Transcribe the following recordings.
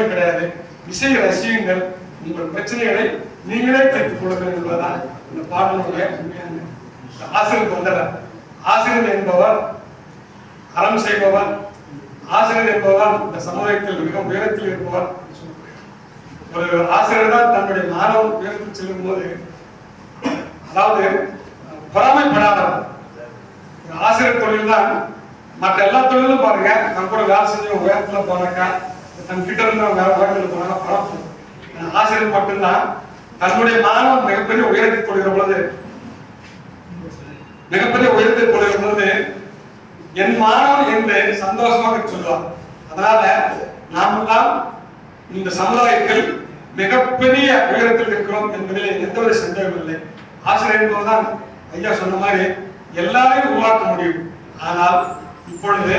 ஒண்ணுமே கிடையாது. இசை ரசியுங்கள். உங்கள் பிரச்சனைகளை நீங்களே தீர்த்துக் கொள்ளுங்கள் என்பதுதான் இந்த பாடலுடைய உண்மையான ஆசிரியர் வந்துடுறார் ஆசிரியர் என்பவர் அறம் செய்பவர். ஆசிரியர் என்பவர் இந்த சமுதாயத்தில் மிக உயரத்தில் இருப்பவர் ஒரு ஆசிரியர் தான் தன்னுடைய மாணவன் உயரத்தில் செல்லும் போது அதாவது பொறாமைப்படாதவர். ஆசிரியர் தொழில் தான் மற்ற எல்லா தொழிலும் பாருங்க. நம்ம கூட வேலை செஞ்சவங்க உயரத்துல போனாக்கா தன் கிட்ட இருந்து வேற உயரத்துல போனாக்கா பரப்பும் ஆசிரியர் மட்டும்தான் தன்னுடைய மாணவன் மிகப்பெரிய உயரத்தை கொள்கிற பொழுது மிகப்பெரிய உயரத்தை கொள்கிற பொழுது என் மாணவன் என்று சந்தோஷமாக சொல்லுவார். அதனால நாமெல்லாம் இந்த சமுதாயத்தில் மிகப்பெரிய உயரத்தில் இருக்கிறோம் என்பதில் எந்த ஒரு சந்தேகம் இல்லை. ஆசிரியர் என்பதுதான் ஐயா சொன்ன மாதிரி எல்லாரையும் உருவாக்க முடியும். ஆனால் இப்பொழுது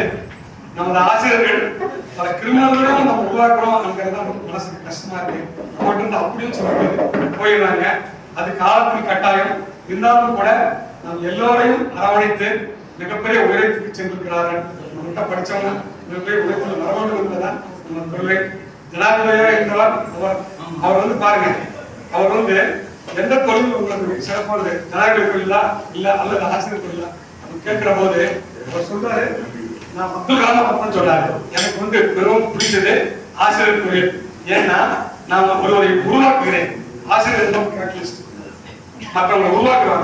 நமது ஆசிரியர்கள் பல கிரிமினல்களும் நம்ம உருவாக்குறோம் அப்படிங்கிறது தான் நமக்கு மனசுக்கு கஷ்டமா இருக்கு. நம்மகிட்ட இருந்து அப்படியும் சொல்லிட்டு போயிடுறாங்க. அது காலத்தின் கட்டாயம். இருந்தாலும் கூட நாம் எல்லோரையும் அரவணைத்து மிகப்பெரிய உயரத்துக்கு சென்றிருக்கிறார்கள். நம்மகிட்ட படிச்சவங்க மிகப்பெரிய உயரத்தில் வர வேண்டும் என்பதுதான் நம்ம கொள்கை ஜனாதிபதியாக இருந்தவர் அவர். அவர் வந்து பாருங்க அவர் வந்து எந்த தொழில் உங்களுக்கு சிறப்பானது ஜனாதிபதி தொழிலா? இல்ல அல்லது ஆசிரியர் தொழிலா? கேட்கிற போது அவர் சொல்றாரு நான் அப்துல் கலாம் அப்பன்னு சொன்னாரு. எனக்கு வந்து மிகவும் பிடிச்சது ஆசிரியர் தொழில் ஏன்னா நான் ஒருவரை உருவாக்குகிறேன். ஆசிரியர் மற்றவங்களை உருவாக்குறாங்க